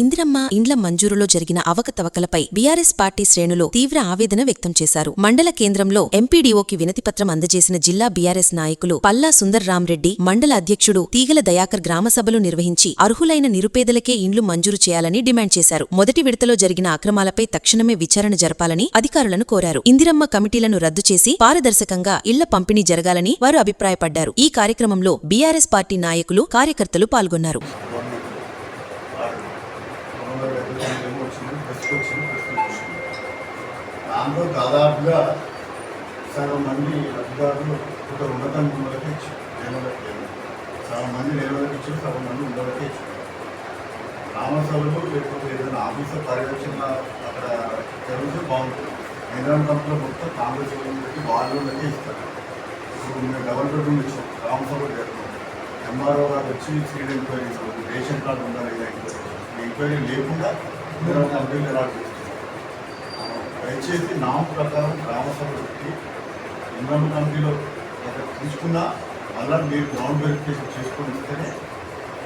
ఇందిరమ్మ ఇండ్ల మంజూరులో జరిగిన అవకతవకలపై BRS party శ్రేణులు తీవ్ర ఆవేదన వ్యక్తం చేశారు. మండల కేంద్రంలో ఎంపీడీఓకి వినతిపత్రం అందజేసిన జిల్లా బీఆర్ఎస్ నాయకులు పల్లా సుందర్ సుందర్రాంరెడ్డి మండల అధ్యక్షుడు తీగల దయాకర్ గ్రామసభలు నిర్వహించి అర్హులైన నిరుపేదలకే ఇండ్లు మంజూరు చేయాలని డిమాండ్ చేశారు. మొదటి విడతలో జరిగిన అక్రమాలపై తక్షణమే విచారణ జరపాలని అధికారులను కోరారు. ఇందిరమ్మ కమిటీలను రద్దు చేసి పారదర్శకంగా ఇళ్ళ పంపిణీ జరగాలని వారు అభిప్రాయపడ్డారు. ఈ కార్యక్రమంలో బీఆర్ఎస్ పార్టీ నాయకులు కార్యకర్తలు పాల్గొన్నారు. దాంట్లో దాదాపుగా సగం మంది అధికారులు ఒక ఉన్నతం ఉన్నలకి ఇచ్చారు. లేనులకి సగం మంది లేనులకి ఇచ్చారు సగం మంది ఉన్నలకి ఇచ్చారు. గ్రామసభలు లేకపోతే ఏదైనా ఆఫీసర్ పర్యవేక్షణ అక్కడ జరిగితే బాగుంటుంది. కేంద్రం కంపెనీలో మొత్తం కాంగ్రెస్ వాళ్ళకి వాళ్ళకి ఇస్తారు. ఇప్పుడు మేము డబల్ బెడ్రూమ్ ఇచ్చాం గ్రామసభలు జరుగుతుంది ఎంఆర్ఓ గారు వచ్చి సీడ్ ఎంక్వైరీ రేషన్ కార్డు ఉండాలి లేదా ఎంక్వైరీ. ఎంక్వైరీ లేకుండా మీరు కంపెనీలు ఎలా దయచేసి నామ ప్రకారం గ్రామ సభలకి ఇన్కమ్ కమిటీలో ఒక తీసుకున్నా మళ్ళీ మీరు గ్రౌండ్ వెరిఫికేషన్ చేసుకొని ఇస్తేనే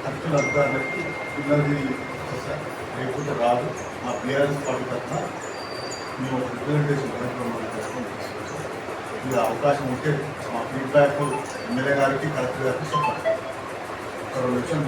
కరెక్ట్ అధికారులకి పిల్లలది వస్తారు రాదు. మా బీఆర్ఎస్ పార్టీ తరఫున మేము ఒక రిప్రజెంటేషన్ కార్యక్రమం చేసుకొని తీసుకొచ్చాం. ఇది అవకాశం ఉంటే మా ఫీడ్బ్యాక్ ఎమ్మెల్యే గారికి కలెక్టర్ గారికి చెప్పండి. ఒక రెండు లక్షలు